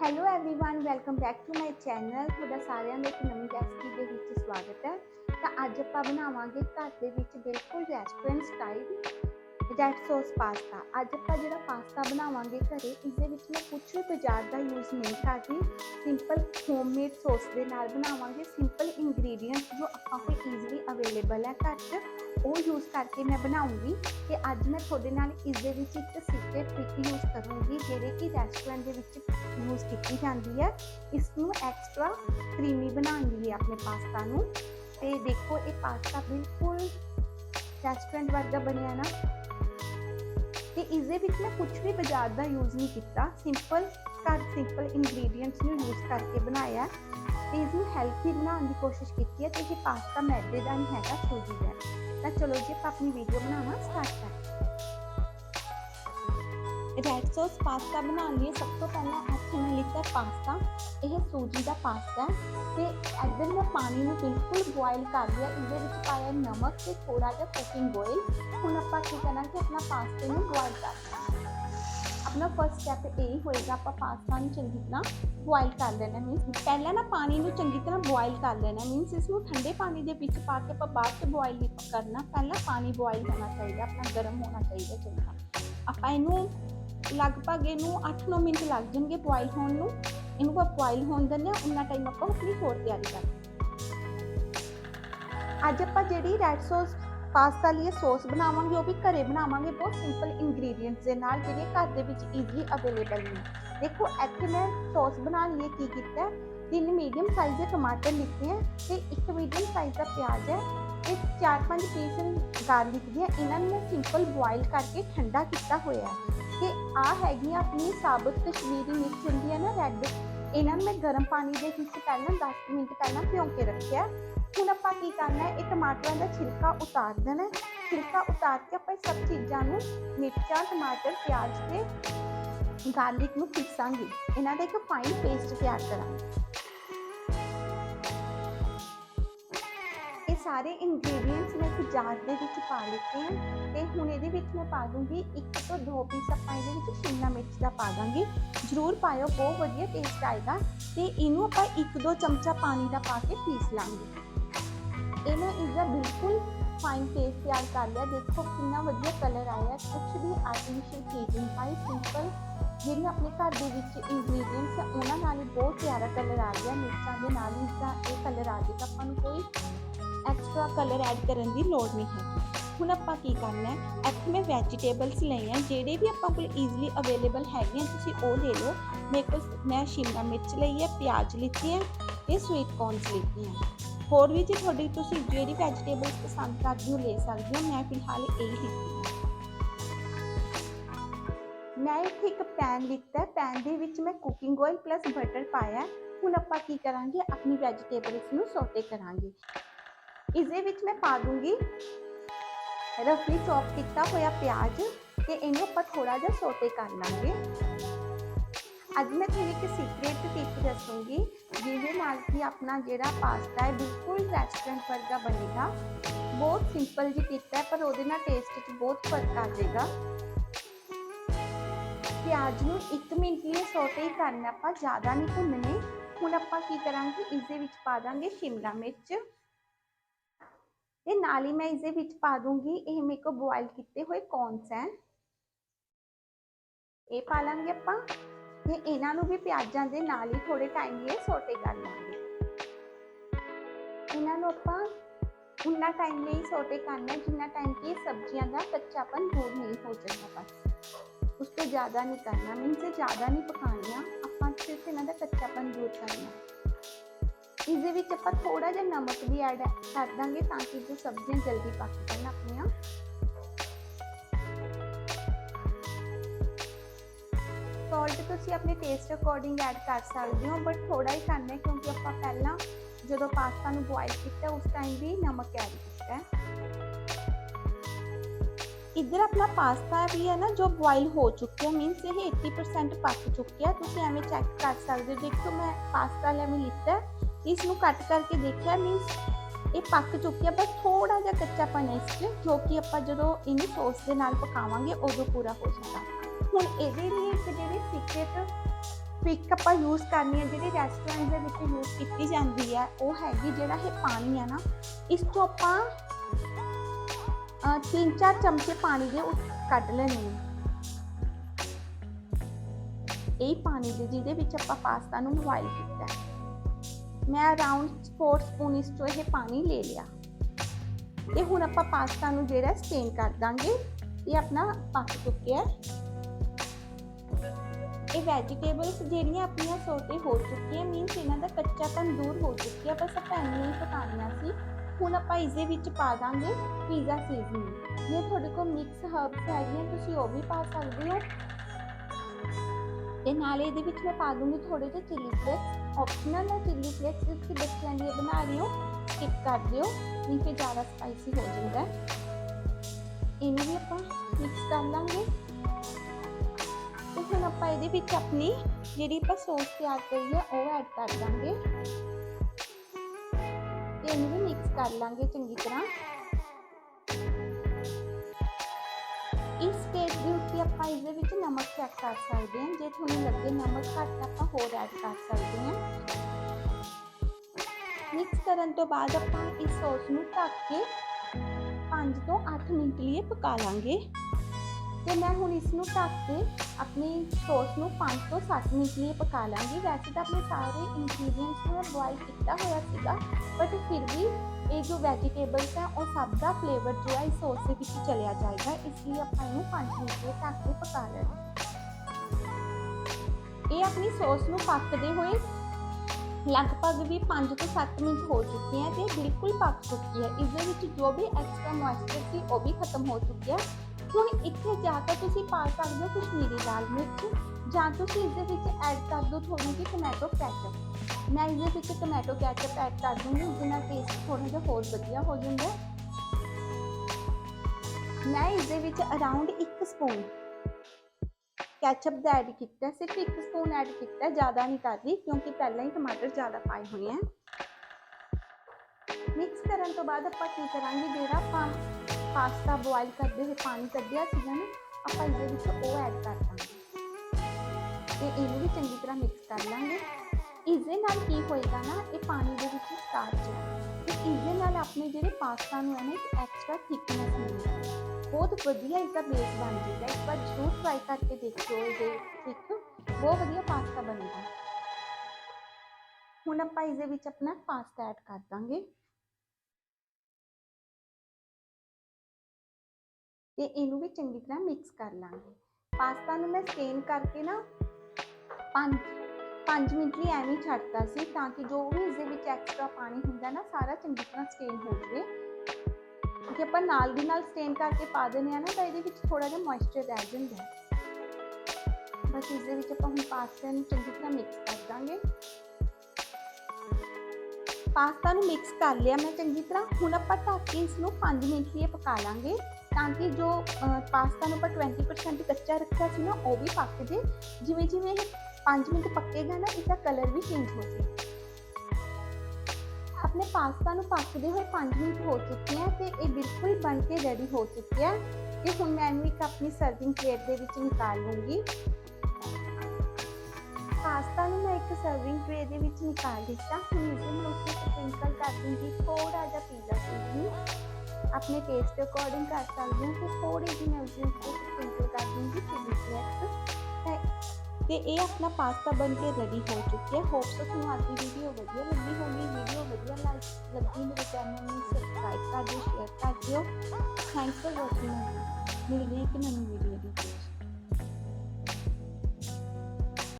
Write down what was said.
hello everyone welcome back to my channel ਤੁਹਾਡਾ ਸਾਰਿਆਂ ਦਾ ਇੱਕ ਨਵੀਂ ਰੈਸਪੀ ਦੇ ਵਿੱਚ ਸਵਾਗਤ ਹੈ ਤਾਂ ਅੱਜ ਆਪਾਂ ਬਣਾਵਾਂਗੇ ਘਰ ਦੇ ਵਿੱਚ ਬਿਲਕੁਲ restaurant style red sauce pasta ਅੱਜ ਆਪਾਂ ਜਿਹੜਾ ਪਾਸਤਾ ਬਣਾਵਾਂਗੇ ਘਰੇ ਇਸ ਦੇ ਵਿੱਚ ਮੈਂ ਕੁਝ ਬਾਜ਼ਾਰ ਦਾ ਯੂਜ਼ ਨਹੀਂ ਕਰਦੀ। ਸਿੰਪਲ ਹੋਮਮੇਡ ਸੌਸ ਦੇ ਨਾਲ ਬਣਾਵਾਂਗੇ। ਸਿੰਪਲ ਇੰਗਰੀਡੀਅੰਟਸ ਜੋ ਆਪਾਂ ਕੋਲ ਈਜ਼ੀਲੀ ਅਵੇਲੇਬਲ ਹੈ ਘਰ 'ਚ, ਉਹ ਯੂਜ਼ ਕਰਕੇ ਮੈਂ ਬਣਾਉਂਗੀ। ਤੇ ਅੱਜ ਮੈਂ ਤੁਹਾਡੇ ਨਾਲ ਇਸ ਦੇ ਵਿੱਚ ਇੱਕ ਸੀਕ੍ਰੇਟ ਟ੍ਰਿਕ ਯੂਜ਼ ਕਰੂੰਗੀ, ਜਿਹੜੇ ਕਿ ਰੈਸਟੋਰੈਂਟ ਦੇ ਵਿੱਚ ਯੂਜ਼ ਕੀਤੀ ਜਾਂਦੀ ਹੈ। ਇਸ ਨੂੰ ਐਕਸਟਰਾ ਕਰੀਮੀ ਬਣਾਉਣ ਲਈ ਆਪਣੇ ਪਾਸਤਾ ਨੂੰ। ਤੇ ਦੇਖੋ, ਇਹ ਪਾਸਤਾ ਬਿਲਕੁਲ ਰੈਸਟੋਰੈਂਟ ਵਰਗਾ ਬਣਿਆ ਨਾ। ਤੇ ਇਸ ਦੇ ਵਿੱਚ ਮੈਂ ਕੁਝ ਵੀ ਬਾਜ਼ਾਰ ਦਾ ਯੂਜ਼ ਨਹੀਂ ਕੀਤਾ। ਸਿੰਪਲ ਘਰ ਸਿੰਪਲ ਇੰਗਰੀਡੀਅੰਟਸ ਨੂੰ ਯੂਜ਼ ਕਰਕੇ ਬਣਾਇਆ। ਤੇ ਇਸ ਨੂੰ ਹੈਲਥੀ ਬਣਾਉਣ ਦੀ ਕੋਸ਼ਿਸ਼ ਕੀਤੀ ਹੈ ਤੇ ਇਹ ਪਾਸਤਾ ਮੈਦੇ ਦਾ ਨਹੀਂ ਹੈਗਾ, ਸੂਜੀ ਦਾ। ਤਾਂ ਚਲੋ ਜੀ, ਆਪਾਂ ਆਪਣੀ ਵੀਡੀਓ ਬਣਾਉਣਾ ਸਟਾਰਟ ਕਰਦੇ ਰੈਡ ਸੌਸ ਪਾਸਤਾ ਬਣਾਉਣ ਲਈ ਸਭ ਤੋਂ ਪਹਿਲਾਂ ਇੱਥੇ ਮੈਂ ਲਿੱਤਾ ਪਾਸਤਾ। ਇਹ ਸੂਜੀ ਦਾ ਪਾਸਤਾ ਹੈ। ਤੇ ਇੱਧਰ ਮੈਂ ਪਾਣੀ ਨੂੰ ਬਿਲਕੁਲ ਬੋਇਲ ਕਰ ਲਿਆ। ਇਹਦੇ ਵਿੱਚ ਪਾਇਆ ਨਮਕ ਤੇ ਥੋੜਾ ਜਿਹਾ ਕੁਕਿੰਗ ਆਇਲ ਹੁਣ ਆਪਾਂ ਕੀ ਕਰਾਂਗੇ? ਆਪਣਾ ਪਾਸਤੇ ਨੂੰ ਬੋਇਲ ਕਰਨਾ ਆਪਣਾ ਫਸਟ ਸਟੈਪ ਇਹ ਹੋਏਗਾ, ਆਪਾਂ ਪਾਸਤਾ ਨੂੰ ਚੰਗੀ ਤਰ੍ਹਾਂ ਬੋਇਲ ਕਰ ਲੈਣਾ ਮੀਨਸ ਪਹਿਲਾਂ ਨਾ ਪਾਣੀ ਨੂੰ ਚੰਗੀ ਤਰ੍ਹਾਂ ਬੋਇਲ ਕਰ ਲੈਣਾ ਮੀਨਸ ਇਸ ਨੂੰ ਠੰਡੇ ਪਾਣੀ ਦੇ ਵਿੱਚ ਪਾ ਕੇ ਆਪਾਂ ਬਾਅਦ ਚ ਬੋਇਲ ਨਹੀਂ ਕਰਨਾ। ਪਹਿਲਾਂ ਪਾਣੀ ਬੋਇਲ ਹੋਣਾ ਚਾਹੀਦਾ, ਆਪਣਾ ਗਰਮ ਹੋਣਾ ਚਾਹੀਦਾ ਚੰਗਾ। ਆਪਾਂ ਇਹਨੂੰ ਲਗਭਗ ਇਹਨੂੰ 8-9 ਮਿੰਟ ਲੱਗ ਜਾਣਗੇ ਬੋਇਲ ਹੋਣ ਨੂੰ। ਇਹਨੂੰ ਆਪਾਂ ਬੋਇਲ ਹੋਣ ਦਿੰਦੇ ਹਾਂ, ਉਨਾ ਟਾਈਮ ਆਪਾਂ ਆਪਣੀ ਹੋਰ ਤਿਆਰੀ ਕਰਦੇ ਅੱਜ ਆਪਾਂ ਜਿਹੜੀ ਰੈੱਡ ਸੌਸ ਪਾਸਤਾ ਲਈ ਸੌਸ ਬਣਾਵਾਂਗੇ, ਉਹ ਵੀ ਘਰੇ ਬਣਾਵਾਂਗੇ। ਬਹੁਤ ਸਿੰਪਲ ਇੰਗਰੀਡੀਅੰਟਸ ਦੇ ਨਾਲ ਜਿਹੜੇ ਘਰ ਦੇ ਵਿੱਚ ਈਜ਼ੀਲੀ ਅਵੇਲੇਬਲ ਨੇ। ਦੇਖੋ, ਇੱਥੇ ਮੈਂ ਸੌਸ ਬਣਾਉਣ ਲਈ ਕੀ ਕੀਤਾ ਤਿੰਨ ਮੀਡੀਅਮ ਸਾਈਜ਼ ਦੇ ਟਮਾਟਰ ਲਿੱਤੇ ਹੈ ਤੇ ਇੱਕ ਮੀਡੀਅਮ ਸਾਈਜ਼ ਦਾ ਪਿਆਜ਼ ਹੈ। ਤੇ ਚਾਰ ਪੰਜ ਪੀਸ ਗਾਰਲਿਕ ਦੀਆਂ, ਇਹਨਾਂ ਨੂੰ ਮੈਂ ਸਿੰਪਲ ਬੋਇਲ ਕਰਕੇ ਠੰਡਾ ਕੀਤਾ ਹੋਇਆ ਹੈ। ਤੇ ਆ ਹੈਗੀ ਆਪਣੀ ਸਾਬਤ ਕਸ਼ਮੀਰੀ ਮਿਰਚ ਹੁੰਦੀ ਹੈ ਨਾ ਰੈੱਡ ਇਹਨਾਂ ਨੂੰ ਮੈਂ ਗਰਮ ਪਾਣੀ ਦੇ ਵਿੱਚ ਪਹਿਲਾਂ 10 ਮਿੰਟ ਪਹਿਲਾਂ ਭਿਉਂ ਕੇ ਰੱਖਿਆ। ਹੁਣ ਆਪਾਂ ਕੀ ਕਰਨਾ ਹੈ, ਇਹ ਟਮਾਟਰਾਂ ਦਾ ਛਿਲਕਾ ਉਤਾਰ ਦੇਣਾ ਛਿਲਕਾ ਉਤਾਰ ਕੇ ਆਪਾਂ ਇਹ ਸਭ ਚੀਜ਼ਾਂ ਨੂੰ ਮਿਰਚਾਂ, ਟਮਾਟਰ, ਪਿਆਜ਼ ਤੇ ਗਾਰਲਿਕ ਨੂੰ ਪੀਸਾਂਗੇ। ਇਹਨਾਂ ਦਾ ਇੱਕ ਫਾਈਨ ਪੇਸਟ ਤਿਆਰ ਕਰਾਂਗੇ। ਸਾਰੇ ਇੰਗਰੀਡੀਅੰਟਸ ਮੈਂ ਇੱਕ ਜਾਰ ਦੇ ਵਿੱਚ ਪਾ ਲਿੱਤੇ ਹਨ ਤੇ ਹੁਣ ਇਹਦੇ ਵਿੱਚ ਮੈਂ ਪਾ ਦੂੰਗੀ ਇੱਕ ਤੋਂ ਦੋ ਪੀਸ ਆਪਾਂ ਇਹਦੇ ਵਿੱਚ ਸ਼ਿਮਲਾ ਮਿਰਚ ਦਾ ਪਾ ਦਾਂਗੇ। ਜ਼ਰੂਰ ਪਾਇਓ, ਬਹੁਤ ਵਧੀਆ ਟੇਸਟ ਆਏਗਾ ਤੇ ਇਹਨੂੰ ਆਪਾਂ ਇੱਕ ਦੋ ਚਮਚਾ ਪਾਣੀ ਦਾ ਪਾ ਕੇ ਪੀਸ ਲਾਂਗੇ। ਇਹ ਮੈਂ ਇਸਦਾ ਬਿਲਕੁਲ ਫਾਈਨ ਪੇਸਟ ਤਿਆਰ ਕਰ ਲਿਆ। ਦੇਖੋ ਕਿੰਨਾ ਵਧੀਆ ਕਲਰ ਆਇਆ। ਕੁਝ ਵੀ ਆਰਟੀਫੀਸ਼ੀਅਲ ਚੀਜ਼ ਨਹੀਂ ਪਾਈ ਸਿੰਪਲ ਜਿਹੜੀ ਆਪਣੇ ਘਰ ਦੇ ਵਿੱਚ ਇੰਗਰੀਡੀਅੰਟਸ ਉਹਨਾਂ ਨਾਲ ਹੀ ਬਹੁਤ ਪਿਆਰਾ ਕਲਰ ਆ ਗਿਆ। ਮਿਰਚਾਂ ਦੇ ਨਾਲ ਹੀ ਇਸਦਾ ਇਹ ਕਲਰ ਆ ਜਾਏਗਾ। ਆਪਾਂ ਨੂੰ ਕੋਈ ਐਕਸਟਰਾ ਕਲਰ ਐਡ ਕਰਨ ਦੀ ਲੋੜ ਨਹੀਂ ਹੈ। ਹੁਣ ਆਪਾਂ ਕੀ ਕਰਨਾ ਹੈ? ਇੱਥੇ ਮੈਂ ਵੈਜੀਟੇਬਲਸ ਲਈਆਂ ਜਿਹੜੇ ਵੀ ਆਪਾਂ ਕੋਲ ਈਜ਼ੀਲੀ ਅਵੇਲੇਬਲ ਹੈਗੀਆਂ, ਤੁਸੀਂ ਉਹ ਲੈ ਲਓ। ਮੇਰੇ ਕੋਲ ਮੈਂ ਸ਼ਿਮਲਾ ਮਿਰਚ ਲਈ ਹੈ ਪਿਆਜ਼ ਲਿੱਤੀ ਹੈ ਤੇ ਸਵੀਟ ਕੌਰਨਸ ਲਿੱਤੀ ਹੈ ਹੋਰ ਵੀ ਜੇ ਤੁਹਾਡੀ ਤੁਸੀਂ ਜਿਹੜੀ ਵੈਜੀਟੇਬਲਸ ਪਸੰਦ ਕਰਦੇ ਹੋ, ਲੈ ਸਕਦੇ ਹੋ। ਮੈਂ ਫਿਲਹਾਲ ਇਹ ਲਿੱਤੀ ਹੈ ਮੈਂ ਇੱਥੇ ਇੱਕ ਪੈਨ ਲਿੱਤਾ ਪੈਨ ਦੇ ਵਿੱਚ ਮੈਂ ਕੁਕਿੰਗ ਆਇਲ ਪਲੱਸ ਬਟਰ ਪਾਇਆ ਹੁਣ ਆਪਾਂ ਕੀ ਕਰਾਂਗੇ? ਆਪਣੀ ਵੈਜੀਟੇਬਲਸ ਨੂੰ ਸੌਟੇ ਕਰਾਂਗੇ। ਇਸ ਦੇ ਵਿੱਚ ਮੈਂ ਪਾ ਦੂੰਗੀ ਰਫਲੀ ਚੌਪ ਕੀਤਾ ਹੋਇਆ ਪਿਆਜ਼ ਤੇ ਇਹਨੂੰ ਆਪਾਂ ਥੋੜਾ ਜਿਹਾ ਸੋਟੇ ਕਰ ਲਾਂਗੇ। ਅੱਜ ਮੈਂ ਤੁਹਾਨੂੰ ਇੱਕ ਸੀਕ੍ਰੇਟ ਟਿਪ ਦੱਸੂੰਗੀ, ਜਿਹਦੇ ਨਾਲ ਕਿ ਆਪਣਾ ਜਿਹੜਾ ਪਾਸਤਾ ਹੈ ਬਿਲਕੁਲ ਰੈਸਟੋਰੈਂਟ ਵਰਗਾ ਬਣੇਗਾ। ਬਹੁਤ ਸਿੰਪਲ ਜੀ ਟਿਪ ਹੈ, ਪਰ ਉਹਦੇ ਨਾਲ ਟੇਸਟ 'ਚ ਬਹੁਤ ਫ਼ਰਕ ਆ ਜਾਏਗਾ। ਪਿਆਜ਼ ਨੂੰ 1 ਮਿੰਟ ਲਈ ਸੋਟੇ ਹੀ ਕਰਨਾ, ਆਪਾਂ ਜ਼ਿਆਦਾ ਨਹੀਂ ਭੁੰਨਣੇ। ਹੁਣ ਆਪਾਂ ਕੀ ਕਰਾਂਗੇ ਇਸ ਦੇ ਵਿੱਚ ਪਾ ਦਾਂਗੇ ਸ਼ਿਮਲਾ ਮਿਰਚ। ਤੇ ਨਾਲ ਹੀ ਮੈਂ ਇਸ ਦੇ ਵਿੱਚ ਪਾ ਦੂੰਗੀ, ਇਹ ਮੇਰੇ ਕੋ ਬੋਇਲ ਕੀਤੇ ਹੋਏ ਕੌਰਨਸ ਹੈ ਇਹ ਪਾ ਲਾਂਗੇ ਆਪਾਂ ਤੇ ਇਹਨਾਂ ਨੂੰ ਵੀ ਪਿਆਜ਼ਾਂ ਦੇ ਨਾਲ ਹੀ ਥੋੜੇ ਟਾਈਮ ਲਈ ਸੌਟੇ ਕਰ ਲਾਂਗੇ। ਇਹਨਾਂ ਨੂੰ ਆਪਾਂ ਉਨਾ ਟਾਈਮ ਲਈ ਸੌਟੇ ਕਰਨਾ ਜਿੰਨਾ ਟਾਈਮ ਕਿ ਸਬਜ਼ੀਆਂ ਦਾ ਕੱਚਾਪਨ ਦੂਰ ਨਹੀਂ ਹੋ ਜਾਂਦਾ ਬਸ ਉਸ ਤੋਂ ਜ਼ਿਆਦਾ ਨਹੀਂ ਕਰਨਾ ਮੀਨਸ ਜ਼ਿਆਦਾ ਨਹੀਂ ਪਕਾਉਣੀਆਂ, ਆਪਾਂ ਸਿਰਫ ਇਹਨਾਂ ਦਾ ਕੱਚਾਪਨ ਦੂਰ ਕਰਨਾ। ਇਸ ਦੇ ਵਿੱਚ ਆਪਾਂ ਥੋੜਾ ਜਿਹਾ ਨਮਕ ਵੀ ਐਡ ਕਰ ਦਾਂਗੇ ਤਾਂ ਕਿ ਜੋ ਸਬਜ਼ੀਆਂ ਜਲਦੀ ਪੱਕ ਜਾਣ ਆਪਣੀਆਂ। ਸਾਲਟ ਤੁਸੀਂ ਆਪਣੇ ਟੇਸਟ ਅਕੋਰਡਿੰਗ ਐਡ ਕਰ ਸਕਦੇ ਹੋ ਬਟ ਥੋੜਾ ਹੀ ਕਰਨਾ ਹੈ ਕਿਉਂਕਿ ਆਪਾਂ ਪਹਿਲਾਂ ਜਦੋਂ ਪਾਸਤਾ ਨੂੰ ਬੋਇਲ ਕੀਤਾ, ਉਸ ਟਾਈਮ ਵੀ ਨਮਕ ਐਡ ਕੀਤਾ ਇੱਧਰ ਆਪਣਾ ਪਾਸਤਾ ਵੀ ਹੈ ਨਾ, ਜੋ ਬੋਇਲ ਹੋ ਚੁੱਕਿਆ ਮੀਨਸ ਇਹ 80% ਪੱਕ ਚੁੱਕਿਆ। ਤੁਸੀਂ ਐਵੇਂ ਚੈੱਕ ਕਰ ਸਕਦੇ ਹੋ। ਦੇਖੋ, ਮੈਂ ਪਾਸਤਾ ਲੈ ਲਿੱਤਾ ਇਸ ਨੂੰ ਕੱਟ ਕਰਕੇ ਦੇਖਿਆ ਮੀਨਸ ਇਹ ਪੱਕ ਚੁੱਕਿਆ ਬਸ ਥੋੜਾ ਜਿਹਾ ਕੱਚਾਪਨ ਹੈ ਇਸ 'ਚ, ਜੋ ਕਿ ਆਪਾਂ ਜਦੋਂ ਇਹਨੂੰ ਸੌਸ ਦੇ ਨਾਲ ਪਕਾਵਾਂਗੇ, ਉਦੋਂ ਪੂਰਾ ਹੋ ਜਾਏਗਾ ਹੁਣ ਇਹਦੇ ਲਈ ਇੱਕ ਜਿਹੜੀ ਸੀਕ੍ਰੇਟ ਟ੍ਰਿਕ ਆਪਾਂ ਯੂਜ਼ ਕਰਨੀ ਹੈ ਜਿਹੜੀ ਰੈਸਟੋਰੈਂਟ ਦੇ ਵਿੱਚ ਯੂਜ਼ ਕੀਤੀ ਜਾਂਦੀ ਹੈ ਉਹ ਹੈਗੀ ਜਿਹੜਾ ਇਹ ਪਾਣੀ ਹੈ ਨਾ, ਇਸ ਤੋਂ ਆਪਾਂ ਤਿੰਨ ਚਾਰ ਚਮਚੇ ਪਾਣੀ ਦੇ ਉਹ ਕੱਢ ਲੈਣੇ ਆ ਇਹ ਪਾਣੀ ਦੇ ਜਿਹਦੇ ਵਿੱਚ ਆਪਾਂ ਪਾਸਤਾ ਨੂੰ ਬੋਇਲ ਕੀਤਾ ਹੈ। ਮੈਂ ਅਰਾਊਂਡ 4 ਸਪੂਨ ਇਸ ਤੋਂ ਇਹ ਪਾਣੀ ਲੈ ਲਿਆ। ਤੇ ਹੁਣ ਆਪਾਂ ਪਾਸਤਾ ਨੂੰ ਜਿਹੜਾ ਸਟੇਨ ਕਰ ਦਾਂਗੇ। ਇਹ ਆਪਣਾ ਪੱਕ ਚੁੱਕਿਆ ਇਹ ਵੈਜੀਟੇਬਲਸ ਜਿਹੜੀਆਂ ਆਪਣੀਆਂ ਸੋਟੇ ਹੋ ਚੁੱਕੀਆਂ ਮੀਨਸ ਇਹਨਾਂ ਦਾ ਕੱਚਾਪਨ ਦੂਰ ਹੋ ਚੁੱਕਿਆ, ਬਸ ਆਪਾਂ ਇੰਨੀਆਂ ਹੀ ਪਕਾਉਣੀਆਂ ਸੀ। ਹੁਣ ਆਪਾਂ ਇਸ ਦੇ ਵਿੱਚ ਪਾ ਦਾਂਗੇ ਪੀਜ਼ਾ ਸੀਜ਼ਨਿੰਗ ਜੇ ਤੁਹਾਡੇ ਕੋਲ ਮਿਕਸ ਹਰਬਸ ਹੈਗੀਆਂ ਤੁਸੀਂ ਉਹ ਵੀ ਪਾ ਸਕਦੇ ਹੋ। ਤੇ ਨਾਲ ਇਹਦੇ ਵਿੱਚ ਮੈਂ ਪਾ ਦੂੰਗੀ ਥੋੜੇ ਜਿਹੇ ਚਿੱਲੀ ਫਲੇਕਸ ਆਪਸ਼ਨਲ ਹੈ ਚਿੱਲੀ ਫਲੇਕਸ ਤੁਸੀਂ ਬੱਚਿਆਂ ਲਈ ਬਣਾ ਰਹੇ ਸਕਿਪ ਕਰ ਦਿਓ ਨਹੀਂ ਫਿਰ ਜ਼ਿਆਦਾ ਸਪਾਈਸੀ ਹੋ ਜਾਂਦਾ ਇਹਨੂੰ ਵੀ ਆਪਾਂ ਮਿਕਸ ਕਰ ਲਾਂਗੇ। ਤੇ ਹੁਣ ਆਪਾਂ ਇਹਦੇ ਵਿੱਚ ਆਪਣੀ ਜਿਹੜੀ ਆਪਾਂ ਸੌਸ ਤਿਆਰ ਕਰੀ ਹੈ, ਉਹ ਐਡ ਕਰ ਦਾਂਗੇ ਤੇ ਇਹਨੂੰ ਵੀ ਮਿਕਸ ਕਰ ਲਾਂਗੇ ਚੰਗੀ ਤਰ੍ਹਾਂ। ਇਸ ਦੇ ਵਿੱਚ ਨਮਕ ਚੈੱਕ ਕਰ ਸਕਦੇ ਹਾਂ। ਜੇ ਤੁਹਾਨੂੰ ਲੱਗੇ ਨਮਕ ਘੱਟ, ਆਪਾਂ ਹੋਰ ਐਡ ਕਰ ਸਕਦੇ ਹਾਂ। ਮਿਕਸ ਕਰਨ ਤੋਂ ਬਾਅਦ ਆਪਾਂ ਇਸ ਸੌਸ ਨੂੰ ਢੱਕ ਕੇ 5 ਤੋਂ 8 ਮਿੰਟ ਲਈ ਪਕਾ ਲਾਂਗੇ। ਤੇ ਮੈਂ ਹੁਣ ਇਸ ਨੂੰ ਢੱਕ ਕੇ ਆਪਣੀ ਸੌਸ ਨੂੰ 5 ਤੋਂ 7 ਮਿੰਟ ਲਈ ਪਕਾ ਲਾਂਗੀ। ਵੈਸੇ ਤਾਂ ਆਪਣੇ ਸਾਰੇ ਇੰਗਰੀਡੀਅੰਟਸ ਨੂੰ ਬੋਇਲ ਕੀਤਾ ਹੋਇਆ ਸੀਗਾ ਬਟ ਫਿਰ ਵੀ ਇਹ ਜੋ ਵੈਜੀਟੇਬਲਸ ਹੈ ਉਹ ਸਭ ਦਾ ਫਲੇਵਰ ਜੋ ਹੈ ਇਸ ਸੌਸ ਦੇ ਵਿੱਚ ਚਲਿਆ ਜਾਏਗਾ। ਇਸ ਲਈ ਆਪਾਂ ਇਹਨੂੰ 5 ਮਿੰਟ ਲਈ ਢੱਕ ਕੇ ਪਕਾ ਲੈਣਾ। ਇਹ ਆਪਣੀ ਸੌਸ ਨੂੰ ਪੱਕਦੇ ਹੋਏ ਲਗਭਗ ਵੀ 5 ਤੋਂ 7 ਮਿੰਟ ਹੋ ਚੁੱਕੇ ਹੈ ਤੇ ਬਿਲਕੁਲ ਪੱਕ ਚੁੱਕੀ ਹੈ ਇਸ ਦੇ ਵਿੱਚ ਜੋ ਵੀ ਐਕਸਟਰਾ ਮੋਇਸਚਰ ਸੀ, ਉਹ ਵੀ ਖਤਮ ਹੋ ਚੁੱਕਿਆ ਹੁਣ ਇੱਥੇ ਜਾ ਕੇ ਤੁਸੀਂ ਪਾ ਸਕਦੇ ਹੋ ਕਸ਼ਮੀਰੀ ਲਾਲ ਮਿਰਚ, ਜਾਂ ਤੁਸੀਂ ਇਸ ਦੇ ਵਿੱਚ ਐਡ ਕਰ ਦਿਓ ਥੋੜੀ ਜਿਹੀ ਟੋਮੈਟੋ ਕੈਚਅਪ ਮੈਂ ਇਸ ਦੇ ਵਿੱਚ ਟੋਮੈਟੋ ਕੈਚਅਪ ਐਡ ਕਰ ਦੂੰਗੀ ਜਿਹਦੇ ਨਾਲ ਟੇਸਟ ਥੋੜਾ ਜਿਹਾ ਹੋਰ ਵਧੀਆ ਹੋ ਜਾਂਦਾ ਮੈਂ ਇਸ ਦੇ ਵਿੱਚ ਅਰਾਊਂਡ 1 ਸਪੂਨ ਕੈਚਅਪ ਦਾ ਐਡ ਕੀਤਾ ਸਿਰਫ 1 ਸਪੂਨ ਐਡ ਕੀਤਾ ਜ਼ਿਆਦਾ ਨਹੀਂ ਕਰ ਕਿਉਂਕਿ ਪਹਿਲਾਂ ਹੀ ਟਮਾਟਰ ਜ਼ਿਆਦਾ ਪਾਏ ਹੋਏ ਹੈ। ਮਿਕਸ ਕਰਨ ਤੋਂ ਬਾਅਦ ਆਪਾਂ ਕੀ ਕਰਾਂਗੇ, ਜਿਹੜਾ ਆਪਾਂ ਪਾਸਤਾ ਬੋਇਲ ਕਰਦੇ ਹੋਏ ਪਾਣੀ ਕੱਢਿਆ ਸੀਗਾ ਨਾ, ਆਪਾਂ ਇਸ ਵਿੱਚ ਉਹ ਐਡ ਕਰ ਦਾਂਗੇ। ਤੇ ਇਹਨੂੰ ਵੀ ਚੰਗੀ ਤਰ੍ਹਾਂ ਮਿਕਸ ਕਰ ਲਾਂਗੇ। ਇਸ ਦੇ ਨਾਲ ਕੀ ਹੋਏਗਾ ਨਾ, ਇਹ ਪਾਣੀ ਦੇ ਵਿੱਚ ਸਟਾਰਚ ਹੈ ਤੇ ਇਸ ਦੇ ਨਾਲ ਆਪਣੇ ਜਿਹੜੇ ਪਾਸਤਾ ਨੂੰ ਹੈ ਨਾ, ਇੱਕ ਐਕਸਟਰਾ ਥਿਕਨੈਸ ਮਿਲੇਗੀ। ਬਹੁਤ ਵਧੀਆ ਇਸਦਾ ਬੇਸ ਬਣ ਜਾਏਗਾ। ਇੱਕ ਵਾਰ ਜ਼ਰੂਰ ਟਰਾਈ ਕਰਕੇ ਦੇਖਿਓ ਇਹ ਠੀਕ ਬਹੁਤ ਵਧੀਆ ਪਾਸਤਾ ਬਣੇਗਾ। ਹੁਣ ਆਪਾਂ ਇਸ ਦੇ ਵਿੱਚ ਆਪਣਾ ਪਾਸਤਾ ਐਡ ਕਰ ਦਾਂਗੇ। ਤੇ ਇਹਨੂੰ ਵੀ ਚੰਗੀ ਤਰ੍ਹਾਂ ਮਿਕਸ ਕਰ ਲਾਂਗੇ। ਪਾਸਤਾ ਨੂੰ ਮੈਂ ਸਟੇਨ ਕਰਕੇ ਨਾ 5 5 ਮਿੰਟ ਲਈ ਐਵੇਂ ਹੀ ਛੱਡਤਾ ਸੀ ਤਾਂ ਕਿ ਜੋ ਵੀ ਇਸ ਦੇ ਵਿੱਚ ਐਕਸਟਰਾ ਪਾਣੀ ਹੁੰਦਾ ਨਾ, ਸਾਰਾ ਚੰਗੀ ਤਰ੍ਹਾਂ ਸਟੇਨ ਹੋ ਜਾਵੇ। ਜੇ ਆਪਾਂ ਨਾਲ ਦੀ ਨਾਲ ਸਟੇਨ ਕਰਕੇ ਪਾ ਦਿੰਦੇ ਆ ਨਾ, ਤਾਂ ਇਹਦੇ ਵਿੱਚ ਥੋੜਾ ਜਿਹਾ ਮੋਇਸਚਰ ਰਹਿ ਜਾਂਦਾ ਬਸ ਇਸ ਦੇ ਵਿੱਚ ਆਪਾਂ ਹੁਣ ਪਾਸਤਾ ਨੂੰ ਚੰਗੀ ਤਰ੍ਹਾਂ ਮਿਕਸ ਕਰ ਦਾਂਗੇ। ਪਾਸਤਾ ਨੂੰ ਮਿਕਸ ਕਰ ਲਿਆ ਮੈਂ ਚੰਗੀ ਤਰ੍ਹਾਂ। ਹੁਣ ਆਪਾਂ ਢੱਕ ਕੇ ਇਸ ਨੂੰ 5 ਮਿੰਟ ਲਈ ਪਕਾ ਲਾਂਗੇ ਤਾਂ ਕਿ ਜੋ ਪਾਸਤਾ ਨੂੰ ਆਪਾਂ 20% ਕੱਚਾ ਰੱਖਿਆ ਸੀ ਨਾ, ਉਹ ਵੀ ਪੱਕ ਜੇ। ਜਿਵੇਂ ਜਿਵੇਂ ਇਹ 5 ਮਿੰਟ ਪੱਕੇਗਾ ਨਾ, ਇਹਦਾ ਕਲਰ ਵੀ ਚੇਂਜ ਹੋ ਜੇ ਆਪਣੇ ਪਾਸਤਾ ਨੂੰ ਪੱਕਦੇ ਹੋਏ 5 ਮਿੰਟ ਹੋ ਚੁੱਕੇ ਆ ਤੇ ਇਹ ਬਿਲਕੁਲ ਬਣ ਕੇ ਰੈਡੀ ਹੋ ਚੁੱਕਿਆ ਤੇ ਹੁਣ ਮੈਂ ਇਹਨੂੰ ਇੱਕ ਆਪਣੀ ਸਰਵਿੰਗ ਪਲੇਟ ਦੇ ਵਿੱਚ ਨਿਕਾਲ ਲੂੰਗੀ। ਪਾਸਤਾ ਨੂੰ ਮੈਂ ਇੱਕ ਸਰਵਿੰਗ ਟ੍ਰੇ ਦੇ ਵਿੱਚ ਨਿਕਾਲ ਦਿੱਤਾ। ਹੁਣ ਇਸ ਨੂੰ ਉੱਤੇ ਸਪ੍ਰਿੰਕਲ ਕਰ ਦੂੰਗੀ ਥੋੜਾ ਜਿਹਾ ਪੀਜ਼ਾ ਸੀਜ਼ਨਿੰਗ ਆਪਣੇ ਟੇਸਟ ਦੇ ਅਕੋਰਡਿੰਗ ਕਰ ਸਕਦੇ ਹਾਂ ਤੇ ਥੋੜੀ ਜਿਹੀ ਮੈਂ ਉਸ ਦੇ ਸਪ੍ਰਿੰਕਲ ਕਰ ਦੂੰਗੀ ਚਿਲੀ ਫਲੈਕਸ ਤੇ ਇਹ ਆਪਣਾ ਪਾਸਤਾ ਬਣ ਕੇ ਰੈਡੀ ਹੋ ਚੁੱਕਿਆ ਹੈ। ਹੋਪ ਸੋ ਤੁਹਾਨੂੰ ਅੱਜ ਦੀ ਵੀਡੀਓ ਵਧੀਆ ਲੱਗੀ ਹੋਗੀ ਵੀਡੀਓ ਵਧੀਆ ਲੱਗ ਲੱਗੀ ਮੇਰੇ ਚੈਨਲ ਨੂੰ ਸਬਸਕ੍ਰਾਈਬ ਕਰ ਦਿਓ ਸ਼ੇਅਰ ਕਰ ਦਿਓ। ਥੈਂਕਸ ਫॉर ਵਾਚਿੰਗ ਮਿਲਦੇ ਹਾਂ ਇੱਕ ਨਵੀਂ ਵੀਡੀਓ ਦੇ